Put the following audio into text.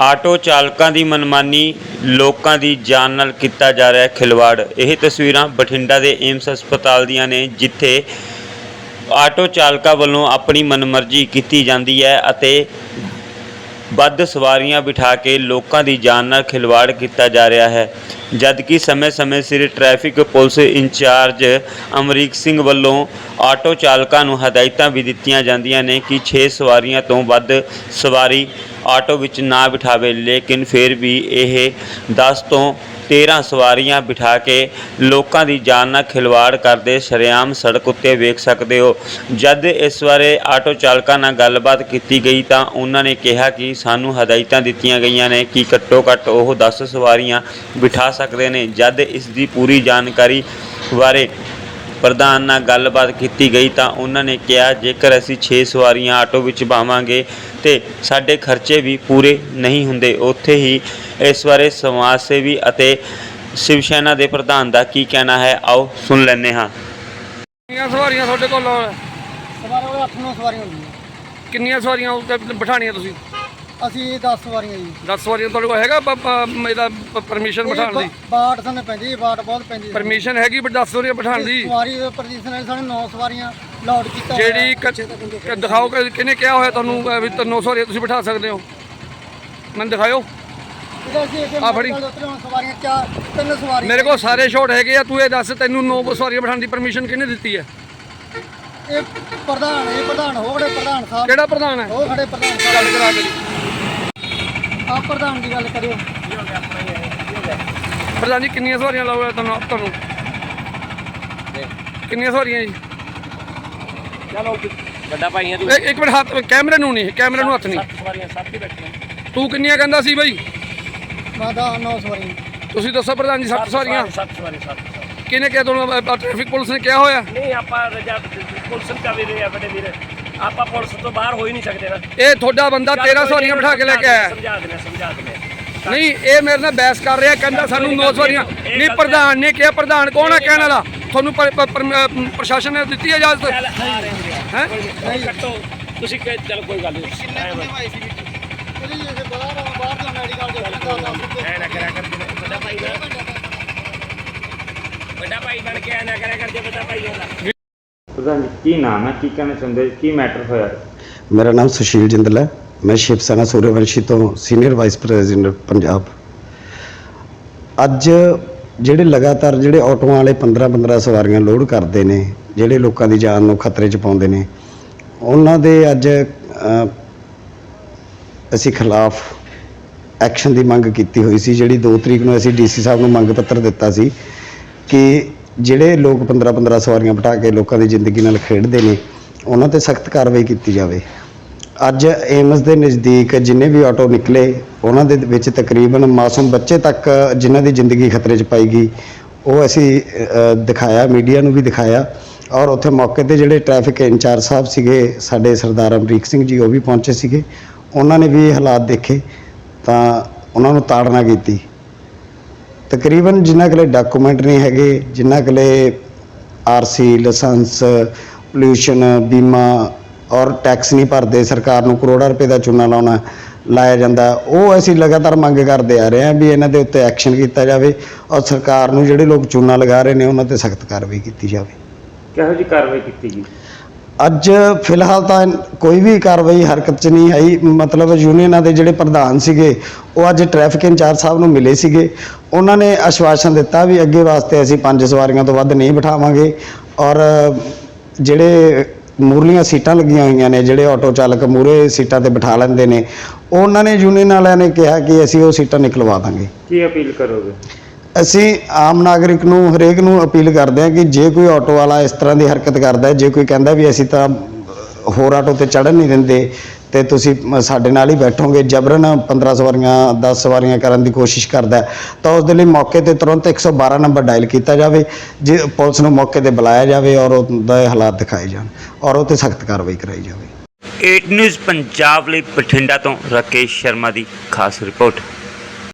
Auto ਚਾਲਕਾਂ ਦੀ ਮਨਮਾਨੀ ਲੋਕਾਂ ਦੀ ਜਾਨ ਨਾਲ ਕੀਤਾ ਜਾ ਰਿਹਾ ਖਿਲਵਾੜ। ਇਹ ਤਸਵੀਰਾਂ ਬਠਿੰਡਾ ਦੇ ਏਮਸ ਹਸਪਤਾਲ ਦੀਆਂ ਨੇ, ਜਿੱਥੇ ਆਟੋ ਚਾਲਕਾਂ ਵੱਲੋਂ ਆਪਣੀ ਮਨਮਰਜ਼ੀ ਕੀਤੀ ਜਾਂਦੀ ਹੈ ਅਤੇ ਵੱਧ ਸਵਾਰੀਆਂ ਬਿਠਾ ਕੇ ਲੋਕਾਂ ਦੀ ਜਾਨ ਨਾਲ ਖਿਲਵਾੜ ਕੀਤਾ ਜਾ ਰਿਹਾ ਹੈ। ਜਦਕਿ ਸਮੇਂ-ਸਮੇਂ ਸਿਰ traffic police incharge Amrik Singh ਵੱਲੋਂ ਆਟੋ ਚਾਲਕਾਂ ਨੂੰ ਹਦਾਇਤਾਂ ਵੀ ਦਿੱਤੀਆਂ ਜਾਂਦੀਆਂ ਨੇ ਕਿ 6 ਸਵਾਰੀਆਂ ਤੋਂ ਵੱਧ ਸਵਾਰੀ ਆਟੋ ਵਿੱਚ ਨਾ ਬਿਠਾਵੇ, ਲੇਕਿਨ ਫਿਰ ਵੀ ਇਹ 10 ਤੋਂ 13 ਸਵਾਰੀਆਂ ਬਿਠਾ ਕੇ ਲੋਕਾਂ ਦੀ ਜਾਨ ਨਾਲ ਖਿਲਵਾੜ ਕਰਦੇ ਸ਼ਰੇਆਮ ਸੜਕ ਉੱਤੇ ਵੇਖ ਸਕਦੇ ਹੋ। ਜਦ ਇਸ ਬਾਰੇ ਆਟੋ ਚਾਲਕਾਂ ਨਾਲ ਗੱਲਬਾਤ ਕੀਤੀ ਗਈ ਤਾਂ ਉਹਨਾਂ ਨੇ ਕਿਹਾ ਕਿ ਸਾਨੂੰ ਹਦਾਇਤਾਂ ਦਿੱਤੀਆਂ ਗਈਆਂ ਨੇ ਕਿ ਘੱਟੋ ਘੱਟ ਉਹ 10 ਸਵਾਰੀਆਂ ਬਿਠਾ ਸਕਦੇ ਨੇ। ਜਦ ਇਸ ਦੀ ਪੂਰੀ ਜਾਣਕਾਰੀ ਬਾਰੇ ਪ੍ਰਧਾਨ ਨਾਲ ਗੱਲਬਾਤ ਕੀਤੀ ਗਈ ਤਾਂ ਉਹਨਾਂ ਨੇ ਕਿਹਾ ਜੇਕਰ ਅਸੀਂ 6 ਸਵਾਰੀਆਂ ਆਟੋ ਵਿੱਚ ਪਾਵਾਂਗੇ ਤੇ ਸਾਡੇ ਖਰਚੇ ਵੀ ਪੂਰੇ ਨਹੀਂ ਹੁੰਦੇ। ਉੱਥੇ ਹੀ ਇਸ ਬਾਰੇ ਸਮਾਜ ਸੇਵੀ ਅਤੇ ਸ਼ਿਵ ਸੈਨਾ ਦੇ ਪ੍ਰਧਾਨ ਦਾ ਕੀ ਕਹਿਣਾ ਹੈ ਆਓ ਸੁਣ ਲੈਂਦੇ ਹਾਂ। ਕਿੰਨੀਆਂ ਸਵਾਰੀਆਂ ਤੁਹਾਡੇ ਕੋਲ? ਸਵਾਰੀਆਂ ਕੋਲ 8-9 ਸਵਾਰੀਆਂ ਹੁੰਦੀਆਂ। ਕਿੰਨੀਆਂ ਸਵਾਰੀਆਂ ਬਿਠਾਣੀਆਂ ਤੁਸੀਂ? ਅਸੀਂ 10 ਸਵਾਰੀਆਂ ਜੀ। 10 ਸਵਾਰੀਆਂ ਤੁਹਾਡੇ ਕੋਲ ਹੈਗਾ ਪ- ਪ- ਇਹਦਾ ਪਰਮਿਸ਼ਨ ਬਿਠਾਉਣ ਦੀ? ਬਾਟ ਸਾਨੂੰ ਪੈਂਦੀ ਹੈ ਬਾਟ ਬਹੁਤ ਪੈਂਦੀ ਹੈ। ਪਰਮਿਸ਼ਨ ਹੈਗੀ ਪਰ 10 ਸਵਾਰੀਆਂ ਬਿਠਾਉਣ ਦੀ? ਸਵਾਰੀ ਦੇ ਪਰਮਿਸ਼ਨ ਹੈ ਸਾਨੂੰ 9 ਸਵਾਰੀਆਂ ਲੋਡ ਕੀਤਾ ਹੋਇਆ ਜਿਹੜੀ। ਕ- ਦਿਖਾਓ ਕਿ ਕਿਹਨੇ ਕਿਹਾ ਹੋਇਆ ਤੁਹਾਨੂੰ ਅ, ਵੀ 9 ਸਵਾਰੀਆਂ ਤੁਸੀਂ ਬਿਠਾ ਸਕਦੇ ਹੋ? ਮੈਨੂੰ ਦਿਖਾਓ ਇਹਦਾ ਅਸੀਂ ਇੱਕ ਆਹ ਫੜੀ। ਮੋਟਰਸਾਈਕਲ ਦੇ ਉੱਤੇ ਹੁਣ ਸਵਾਰੀਆਂ ਚਾਰ ਤਿੰਨ ਸਵਾਰੀਆਂ ਮੇਰੇ ਕੋਲ ਸਾਰੇ ਸ਼ੋਟ ਹੈਗੇ ਆ ਤੂੰ ਇਹ ਦੱਸ ਤੈਨੂੰ 9 ਸਵਾਰੀਆਂ ਬਿਠਾਉਣ ਦੀ ਪਰਮਿਸ਼ਨ ਕਿਹਨੇ ਦਿੱਤੀ ਹੈ? ਇਹ ਪ੍ਰਧਾਨ ਇਹ ਪ੍ਰਧਾਨ ਹੋ ਖੜੇ ਪ੍ਰਧਾਨ ਸਾਹਿਬ। ਕਿਹੜਾ ਪ੍ਰਧਾਨ ਹੈ? ਉਹ ਖੜੇ ਪ੍ਰਧਾਨ ਗੱਲ ਸਾਹਿਬ। ਕਰਾ ਮੇਰੀ ਆਪ ਪ੍ਰਧਾਨ ਦੀ ਗੱਲ ਕਰਿਓ। ਪ੍ਰਧਾਨ ਜੀ ਕਿੰਨੀਆਂ ਸਵਾਰੀਆਂ ਲਾਉਗਾ ਤੁਹਾਨੂੰ ਤੁਹਾਨੂੰ? ਕਿੰਨੀਆਂ ਸਵਾਰੀਆਂ ਜੀ? ਚਲੋ ਵੱਡਾ ਭਾਈ ਆ ਤੂੰ। ਇੱਕ ਮਿੰਟ ਹੱਥ ਕੈਮਰੇ ਨੂੰ ਨਹੀਂ ਕੈਮਰੇ ਨੂੰ ਹੱਥ ਨਹੀਂ। ਸਵਾਰੀਆਂ ਸੱਤ ਹੀ ਬੈਠੀਆਂ। ਤੂੰ ਕਿੰਨੀਆਂ ਕਹਿੰਦਾ ਸੀ ਬਈ? ਮੈਂ 9 ਸਵਾਰੀਆਂ। ਤੁਸੀਂ ਦੱਸੋ ਪ੍ਰਧਾਨ ਜੀ ਸੱਤ ਸਵਾਰੀਆਂ? ਸੱਤ ਸਵਾਰੀਆਂ ਸੱਤ ਕਿਹਨੇ ਕਿਹਾ ਤੁਹਾਨੂੰ ਟ੍ਰੈਫਿਕ ਪੁਲਿਸ ਨੇ ਕਿਹਾ ਹੋਇਆ? ਨਹੀਂ ਆਪਾਂ ਰਜਾ ਪੁਲਿਸ ਨੂੰ ਚਾਵੀ ਰਹੇ ਆ ਬੜੇ ਵੀਰ। ਆਪਾਂ ਪੁਲਿਸ ਤੋਂ ਬਾਹਰ ਹੋ ਹੀ ਨਹੀਂ ਸਕਦੇ ਨਾ। ਇਹ ਤੁਹਾਡਾ ਬੰਦਾ 13 ਸਵਾਰੀਆਂ ਬਿਠਾ ਕੇ ਲੈ ਕੇ ਆਇਆ। ਸਮਝਾ ਦਿੰਦੇ ਸਮਝਾ ਦਿੰਦੇ। ਨਹੀਂ ਇਹ ਮੇਰੇ ਨਾਲ ਬਹਿਸ ਕਰ ਰਿਹਾ ਕਹਿੰਦਾ ਸਾਨੂੰ 9 ਸਵਾਰੀਆਂ ਨਹੀਂ ਪ੍ਰਧਾਨ ਨੇ ਕਿਹਾ ਪ੍ਰਧਾਨ ਕੌਣ ਹੈ ਕਹਿਣ ਵਾਲਾ? ਤੁਹਾਨੂੰ ਪ੍ਰਸ਼ਾਸਨ ਨੇ ਦਿੱਤੀ ਹੈ ਇਜਾਜ਼ਤ ਆ ਆ। ਹੈ? ਨਹੀਂ ਕੱਟੋ। ਤੁਸੀਂ ਕਹਿ ਚੱਲ ਕੋਈ ਗੱਲ ਨਹੀਂ। ਵੱਡਾ ਭਾਈ ਬਣ ਕੇ ਨਾ ਕਰਿਆ ਕਰ ਜੇ ਵੱਡਾ ਭਾਈ ਹੁੰਦਾ ਪ੍ਰਧਾਨ ਕੀ ਨਾਮ ਹੈ, ਕੀ ਕਹਿਣਾ ਚਾਹੁੰਦੇ ਕੀ ਮੈਟਰ ਹੋਇਆ? ਮੇਰਾ ਨਾਮ ਸੁਸ਼ੀਲ ਜਿੰਦਲ ਹੈ। ਮੈਂ ਸ਼ਿਵ ਸੈਨਾ ਸੂਰਯਵੰਸ਼ੀ ਤੋਂ ਸੀਨੀਅਰ ਵਾਈਸ ਪ੍ਰੈਜ਼ੀਡੈਂਟ ਪੰਜਾਬ। ਅੱਜ ਜਿਹੜੇ ਲਗਾਤਾਰ ਜਿਹੜੇ ਆਟੋਆਂ ਵਾਲੇ 15 15 ਸਵਾਰੀਆਂ ਲੋਡ ਕਰਦੇ ਨੇ, ਜਿਹੜੇ ਲੋਕਾਂ ਦੀ ਜਾਨ ਨੂੰ ਖਤਰੇ 'ਚ ਪਾਉਂਦੇ ਨੇ, ਉਹਨਾਂ ਦੇ ਅੱਜ ਅਸੀਂ ਖਿਲਾਫ ਐਕਸ਼ਨ ਦੀ ਮੰਗ ਕੀਤੀ ਹੋਈ ਸੀ, ਜਿਹੜੀ 2 ਤਰੀਕ ਨੂੰ ਅਸੀਂ ਡੀਸੀ ਸਾਹਿਬ ਨੂੰ ਮੰਗ ਪੱਤਰ ਦਿੱਤਾ ਸੀ ਕਿ ਜਿਹੜੇ ਲੋਕ 15 15 ਸਵਾਰੀਆਂ ਬਿਠਾ ਕੇ ਲੋਕਾਂ ਦੀ ਜ਼ਿੰਦਗੀ ਨਾਲ ਖੇਡਦੇ ਨੇ, ਉਹਨਾਂ ਤੇ ਸਖਤ ਕਾਰਵਾਈ ਕੀਤੀ ਜਾਵੇ। ਅੱਜ ਏਮਸ ਦੇ ਨਜ਼ਦੀਕ ਜਿੰਨੇ ਵੀ ਆਟੋ ਨਿਕਲੇ, ਉਹਨਾਂ ਦੇ ਵਿੱਚ ਤਕਰੀਬਨ ਮਾਸੂਮ ਬੱਚੇ ਤੱਕ ਜਿਨ੍ਹਾਂ ਦੀ ਜ਼ਿੰਦਗੀ ਖਤਰੇ 'ਚ ਪਾਈ ਗਈ, ਉਹ ਅਸੀਂ ਦਿਖਾਇਆ, ਮੀਡੀਆ ਨੂੰ ਵੀ ਦਿਖਾਇਆ। ਔਰ ਉੱਥੇ ਮੌਕੇ ਤੇ ਜਿਹੜੇ ਟ੍ਰੈਫਿਕ ਇੰਚਾਰਜ ਸਾਹਿਬ ਸੀਗੇ, ਸਾਡੇ ਸਰਦਾਰ ਅਮਰੀਕ ਸਿੰਘ ਜੀ, ਉਹ ਵੀ ਪਹੁੰਚੇ ਸੀਗੇ। ਉਹਨਾਂ ਨੇ ਵੀ ਹਾਲਾਤ ਦੇਖੇ, ਤਾਂ ਉਹਨਾਂ ਨੂੰ ਤਾੜਨਾ ਕੀਤੀ। ਤਕਰੀਬਨ ਜਿਨ੍ਹਾਂ ਕੋਲੇ ਡਾਕੂਮੈਂਟ ਨਹੀਂ ਹੈਗੇ ਜਿਨ੍ਹਾਂ ਕੋਲੇ ਆਰਸੀ ਲਾਇਸੈਂਸ ਪੋਲਿਊਸ਼ਨ ਬੀਮਾ ਔਰ ਟੈਕਸ ਨਹੀਂ ਭਰਦੇ, ਸਰਕਾਰ ਨੂੰ ਕਰੋੜਾਂ ਰੁਪਏ ਦਾ ਚੂਨਾ ਲਾਉਣਾ, ਲਾਇਆ ਜਾਂਦਾ। ਉਹ ਅਸੀਂ ਲਗਾਤਾਰ ਮੰਗ ਕਰਦੇ ਆ ਰਹੇ ਹਾਂ ਵੀ ਇਹਨਾਂ ਦੇ ਉੱਤੇ ਐਕਸ਼ਨ ਕੀਤਾ ਜਾਵੇ ਔਰ ਸਰਕਾਰ ਨੂੰ ਜਿਹੜੇ ਲੋਕ ਚੂਨਾ ਲਗਾ ਰਹੇ ਨੇ, ਉਹਨਾਂ ਤੇ ਸਖਤ ਕਾਰਵਾਈ ਕੀਤੀ ਜਾਵੇ। ਕਿਹੋ ਜੀ ਕਾਰਵਾਈ ਕੀਤੀ ਗਈ ਅੱਜ ਫਿਲਹਾਲ ਤਾਂ ਕੋਈ ਵੀ ਕਾਰਵਾਈ ਹਰਕਤ 'ਚ ਨਹੀਂ ਆਈ। ਮਤਲਬ ਯੂਨੀਅਨਾਂ ਦੇ ਜਿਹੜੇ ਪ੍ਰਧਾਨ ਸੀਗੇ, ਉਹ ਅੱਜ ਟ੍ਰੈਫਿਕ ਇੰਚਾਰਜ ਸਾਹਿਬ ਨੂੰ ਮਿਲੇ ਸੀਗੇ। ਉਹਨਾਂ ਨੇ ਆਸ਼ਵਾਸਨ ਦਿੱਤਾ ਵੀ ਅੱਗੇ ਵਾਸਤੇ ਅਸੀਂ ਪੰਜ ਸਵਾਰੀਆਂ ਤੋਂ ਵੱਧ ਨਹੀਂ ਬਿਠਾਵਾਂਗੇ ਔਰ ਜਿਹੜੇ ਮੂਰਲੀਆਂ ਸੀਟਾਂ ਲੱਗੀਆਂ ਹੋਈਆਂ ਨੇ, ਜਿਹੜੇ ਆਟੋ ਚਾਲਕ ਮੂਰੇ ਸੀਟਾਂ ਤੇ ਬਿਠਾ ਲੈਂਦੇ ਨੇ, ਉਹਨਾਂ ਨੇ ਯੂਨੀਅਨ ਵਾਲਿਆਂ ਨੇ ਕਿਹਾ ਕਿ ਅਸੀਂ ਉਹ ਸੀਟਾਂ ਨਿਕਲਵਾ ਦਾਂਗੇ। ਕੀ ਅਪੀਲ ਕਰੋਗੇ? ਅਸੀਂ ਆਮ ਨਾਗਰਿਕ ਨੂੰ ਹਰੇਕ ਨੂੰ ਅਪੀਲ ਕਰਦੇ ਹਾਂ ਕਿ ਜੇ ਕੋਈ ਆਟੋ ਵਾਲਾ ਇਸ ਤਰ੍ਹਾਂ ਦੀ ਹਰਕਤ ਕਰਦਾ ਹੈ ਜੇ ਕੋਈ ਕਹਿੰਦਾ ਵੀ ਅਸੀਂ ਤਾਂ ਹੋਰ ਆਟੋ ਤੇ ਚੜ੍ਹਨ ਨਹੀਂ ਦਿੰਦੇ ਤੇ ਤੁਸੀਂ ਮ- ਸਾਡੇ ਨਾਲ ਹੀ ਬੈਠੋਗੇ ਜਬਰਨ 15 ਸਵਾਰੀਆਂ 10 ਸਵਾਰੀਆਂ ਕਰਨ ਦੀ ਕੋਸ਼ਿਸ਼ ਕਰਦਾ ਹੈ, ਤਾਂ ਉਸ ਦੇ ਲਈ ਮੌਕੇ ਤੇ ਤੁਰੰਤ 112 ਨੰਬਰ ਡਾਇਲ ਕੀਤਾ ਜਾਵੇ ਜੇ ਪੁਲਿਸ ਨੂੰ ਮੌਕੇ ਤੇ ਬੁਲਾਇਆ ਜਾਵੇ ਔਰ ਉਹਦਾ ਇਹ ਹਾਲਾਤ ਦਿਖਾਏ ਜਾਣ ਔਰ ਉਹ ਤੇ ਸਖਤ ਕਾਰਵਾਈ ਕਰਾਈ ਜਾਵੇ। 8 ਨਿਊਜ਼ ਪੰਜਾਬ ਲਈ ਬਠਿੰਡਾ ਤੋਂ ਰਾਕੇਸ਼ ਸ਼ਰਮਾ ਦੀ ਖਾਸ ਰਿਪੋਰਟ।